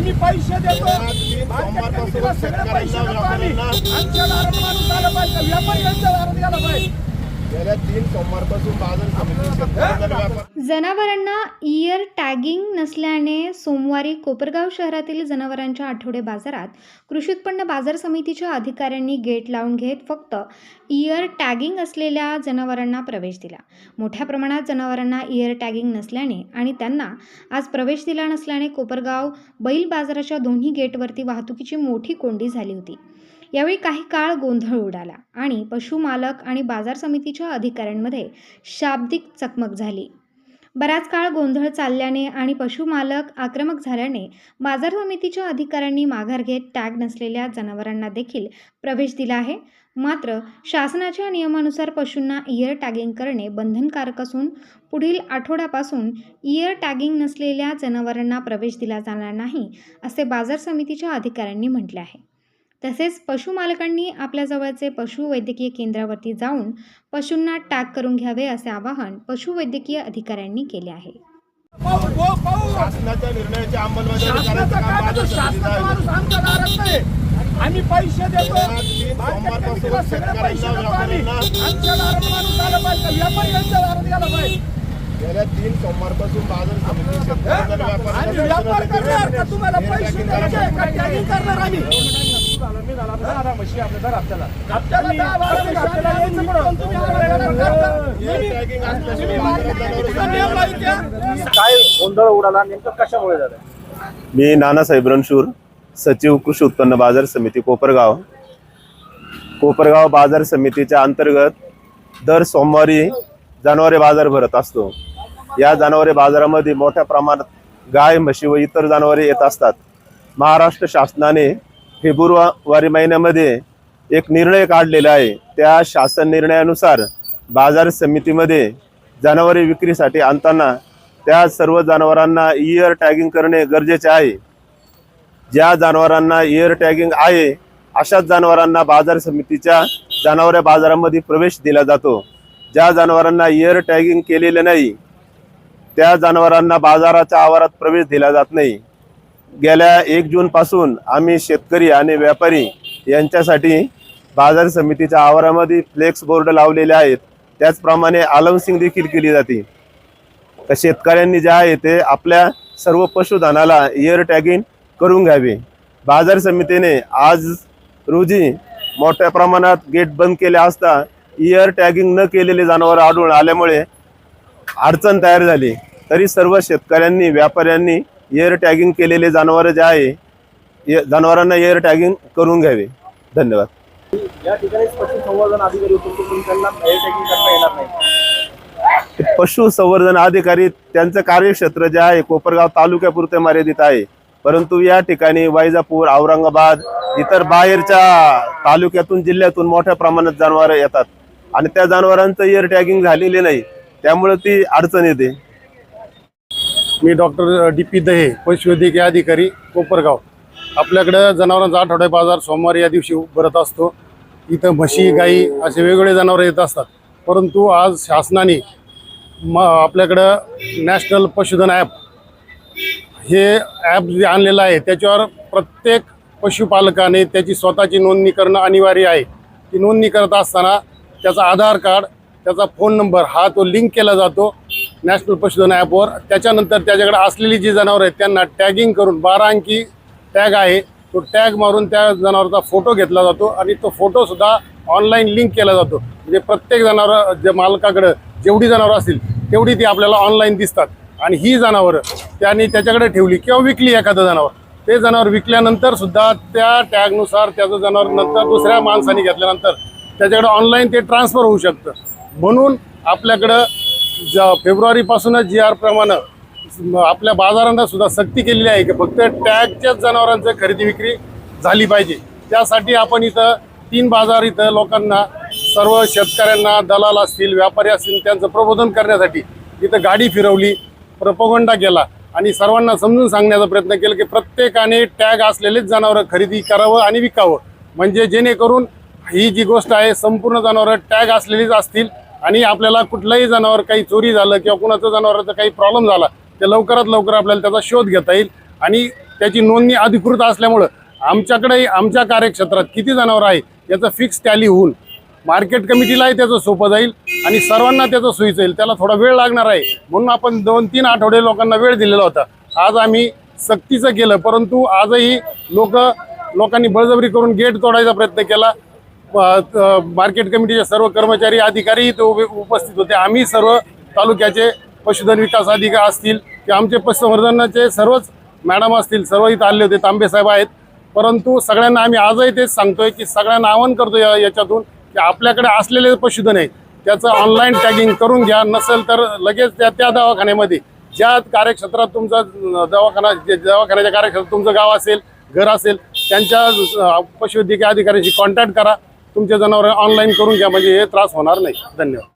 आम्ही पैसे देतो. आमच्या दारात माणूस आला पाहिजे. व्यापारी यांच्या दारात गेला पाहिजे. जनावरांना इयर टॅगिंग नसल्याने सोमवारी कोपरगाव शहरातील जनावरांच्या आठवडे बाजारात कृषी उत्पन्न बाजार समितीच्या अधिकाऱ्यांनी गेट लावून घेत फक्त इयर टॅगिंग असलेल्या जनावरांना प्रवेश दिला. मोठ्या प्रमाणात जनावरांना इयर टॅगिंग नसल्याने आणि त्यांना आज प्रवेश दिला नसल्याने कोपरगाव बैल बाजाराच्या दोन्ही गेटवरती वाहतुकीची मोठी कोंडी झाली होती. यावेळी काही काळ गोंधळ उडाला आणि पशुमालक आणि बाजार समितीच्या अधिकाऱ्यांमध्ये शाब्दिक चकमक झाली. बराच काळ गोंधळ चालल्याने आणि पशुमालक आक्रमक झाल्याने बाजार समितीच्या अधिकाऱ्यांनी माघार घेत टॅग नसलेल्या जनावरांना देखील प्रवेश दिला आहे. मात्र शासनाच्या नियमानुसार पशूंना इयर टॅगिंग करणे बंधनकारक असून पुढील आठवड्यापासून इयर टॅगिंग नसलेल्या जनावरांना प्रवेश दिला जाणार नाही असे बाजार समितीच्या अधिकाऱ्यांनी म्हटले आहे. तसेच पशुमालकांनी आपल्या जवळचे पशुवैद्यकीय केंद्रावरती जाऊन पशूंना टॅग करून घ्यावे असे आवाहन पशुवैद्यकीय अधिकाऱ्यांनी केले आहे. शासनाच्या अंमलबजावणी आम्ही पैसे देतो. गेल्या तीन सोमवारपासून बाजार समिती शेतकऱ्यांना व्यापार करणार का? तुम्हाला पैसे करणार आम्ही? काय गोंधळ उडाला? नेमकं कशामुळे झालं? मी नानासाहेब रणशूर सचिव कृषी उत्पन्न बाजार समिती कोपरगाव. कोपरगाव बाजार समितीच्या अंतर्गत दर सोमवारी जनावरे बाजार भरत असतो. या जनावरे बाजारामध्ये मोठ्या प्रमाणात गाय म्हशी व इतर जनावरे येत असतात. महाराष्ट्र शासनाने फेब्रुवारी महिन्यामध्ये एक निर्णय काढलेला आहे. त्या शासन निर्णयानुसार बाजार समितीमध्ये जनावरे विक्रीसाठी आणताना त्या सर्व जनावरांना इयर टॅगिंग करणे गरजेचे आहे. ज्या जनावरांना इयर टॅगिंग आहे अशाच जनावरांना बाजार समितीच्या जनावरे बाजारामध्ये प्रवेश दिला जातो. ज्या जनावरांना इयर टॅगिंग केलेले नाही त्या जनावरांना बाजाराच्या आवारात प्रवेश दिला जात नाही. गेल्या एक जूनपासून आम्ही शेतकरी आणि व्यापारी यांच्यासाठी बाजार समितीच्या आवारामध्ये फ्लेक्स बोर्ड लावलेले आहेत. त्याचप्रमाणे आलमसिंग देखील केली जाते. तर शेतकऱ्यांनी जे आहे ते आपल्या सर्व पशुधनाला इयर टॅगिंग करून घ्यावे. बाजार समितीने आज रोजी मोठ्या प्रमाणात गेट बंद केले असता इयर टॅगिंग न केलेले जनावर आढळून आल्यामुळे अडचण तयार झाली. तरी सर्व शेतकऱ्यांनी व्यापाऱ्यांनी इयर टॅगिंग केलेले जनावरं जे आहे जनावरांना इयर टॅगिंग करून घ्यावे. धन्यवाद. या ठिकाणी पशुसंवर्धन अधिकारी पशुसंवर्धन त्यांचं कार्यक्षेत्र जे आहे कोपरगाव तालुक्यापुरते मर्यादित आहे. परंतु या ठिकाणी वैजापूर औरंगाबाद इतर बाहेरच्या तालुक्यातून जिल्ह्यातून मोठ्या प्रमाणात जनावरं येतात. आणि त्या जनावरांचं इयर टॅगिंग झालेले नाही. त्यामुळे ती अडचण येते. मी डॉक्टर डी पी दहे पशुवैद्यकीय अधिकारी कोपरगाव. आपल्याकडं जनावरांचा आठवडा बाजार सोमवारी या दिवशी भरत असतो. इथं म्हशी गाई असे वेगवेगळे जनावरं येत असतात. परंतु आज शासनाने म आपल्याकडं नॅशनल पशुधन ॲप हे ॲप जे आणलेलं आहे त्याच्यावर प्रत्येक पशुपालकाने त्याची स्वतःची नोंदणी करणं अनिवार्य आहे. ती नोंदणी करत असताना त्याचा आधार कार्ड त्याचा फोन नंबर हा तो लिंक केला जातो. नॅशनल पशुधन ॲपवर त्याच्यानंतर त्याच्याकडे असलेली जी जनावरं आहेत त्यांना टॅगिंग करून बारा अंकी टॅग आहे. तो टॅग मारून त्या जनावराचा फोटो घेतला जातो आणि तो फोटोसुद्धा ऑनलाईन लिंक केला जातो. म्हणजे प्रत्येक जनावर जे मालकाकडं जेवढी जनावरं असतील तेवढी ती आपल्याला ऑनलाईन दिसतात. आणि ही जनावरं त्यांनी त्याच्याकडे ठेवली किंवा विकली एखादं जनावर. ते जनावर विकल्यानंतर सुद्धा त्या टॅगनुसार त्याचं जनावर नंतर दुसऱ्या माणसाने घेतल्यानंतर त्याच्याकडे ऑनलाईन ते ट्रान्सफर होऊ शकतं. म्हणून आपल्याकडं ज फेब्रुवारीपासूनच जी आरप्रमाणे आपल्या बाजारांना सुद्धा सक्ती केलेली आहे की फक्त टॅगच्याच जनावरांचं खरेदी विक्री झाली पाहिजे. त्यासाठी आपण इथं तीन बाजार इथं लोकांना सर्व शेतकऱ्यांना दलाल असतील व्यापारी असतील त्यांचं प्रबोधन करण्यासाठी इथं गाडी फिरवली प्रपोगंडा केला आणि सर्वांना समजून सांगण्याचा प्रयत्न केला की प्रत्येकाने टॅग असलेलेच जनावरं खरेदी करावं आणि विकावं. म्हणजे जेणेकरून ही जी गोष्ट आहे संपूर्ण जनावरं टॅग असलेलीच असतील आणि आपल्याला कुठलंही जनावर काही चोरी झालं किंवा कुणाचं जनावराचा काही प्रॉब्लेम झाला ते लवकरात लवकर आपल्याला त्याचा शोध घेता येईल. आणि त्याची नोंदणी अधिकृत असल्यामुळं आमच्याकडे आमच्या कार्यक्षेत्रात किती जनावर आहे याचं फिक्स टॅली होऊन मार्केट कमिटीलाही त्याचं सोपं जाईल आणि सर्वांना त्याचं सोयीच येईल त्याला थोडा वेळ लागणार आहे. म्हणून आपण दोन तीन आठवडे लोकांना वेळ दिलेला होता. आज आम्ही सक्तीचं केलं परंतु आजही लोक लोकांनी बळजबरी करून गेट तोडायचा प्रयत्न केला. मार्केट कमिटीचे सर्व कर्मचारी अधिकारी इथे उभे उपस्थित होते. आम्ही सर्व तालुक्याचे पशुधन विकास अधिकारी असतील की आमचे पशुसंवर्धनाचे सर्वच मॅडम असतील सर्व इथं आले होते तांबे साहेब आहेत. परंतु सगळ्यांना आम्ही आजही तेच सांगतोय की सगळ्यांना आवाहन करतो या याच्यातून की आपल्याकडे असलेले पशुधन आहे त्याचं ऑनलाईन टॅगिंग करून घ्या. नसेल तर लगेच त्या त्या दवाखान्यामध्ये. ज्या कार्यक्षेत्रात तुमचा दवाखाना जे दवाखान्याच्या कार्यक्षेत्रात तुमचं गाव असेल घर असेल त्यांच्या पशुवैद्यकीय अधिकाऱ्यांशी कॉन्टॅक्ट करा. तुमचे जनावर ऑनलाईन करून घ्या म्हणजे हे त्रास होणार नाही. धन्यवाद.